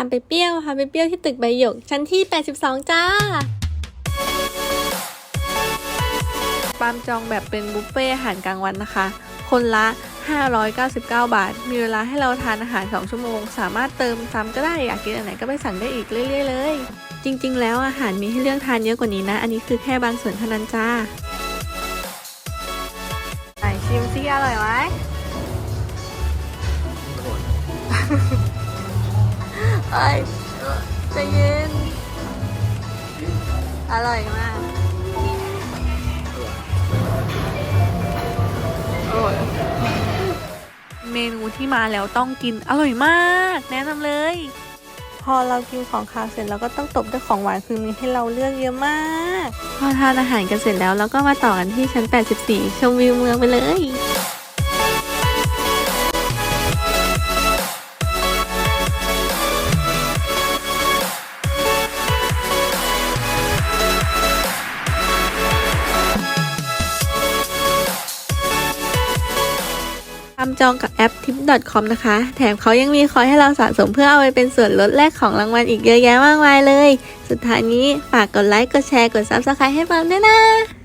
ามไปเปรี้ยวค่ะไปเปรี้ยวที่ตึกใบหยก ชั้นที่ 82 จ้าปามจองแบบเป็นบุฟเฟ่อาหารกลางวันนะคะ คนละ 599 บาท มีเวลาให้เราทานอาหาร 2 ชั่วโมง สามารถเติมซ้ำก็ได้ อยากกินอันไหนก็ไปสั่งได้อีกเรื่อย ๆ เลย จริง ๆ แล้วอาหารมีให้เลือกทานเยอะกว่านี้นะ อันนี้คือแค่บางส่วนเท่านั้นจ้าไหนชิมซิอร่อยไหม เอ้ใจะเย็น อร่อยมาก อร่อย เมนูที่มาแล้วต้องกินอร่อยมาก แนะนำเลย พอเรากินของคาวเสร็จเราก็ต้องตบด้วยของหวานคือมีให้เราเลือกเยอะมาก พอทานอาหารกันเสร็จแล้วเราก็มาต่อกันที่ชั้น 84 ชมวิวเมืองไปเลย ทำจองกับแอป tip.com นะคะ แถมเขายังมีคอยให้เราสะสมเพื่อเอาไปเป็นส่วนลดแลกของรางวัลอีกเยอะแยะมากมายเลย สุดท้ายนี้ฝากกดไลค์ กดแชร์ กด Subscribe ให้ฟังด้วยนะ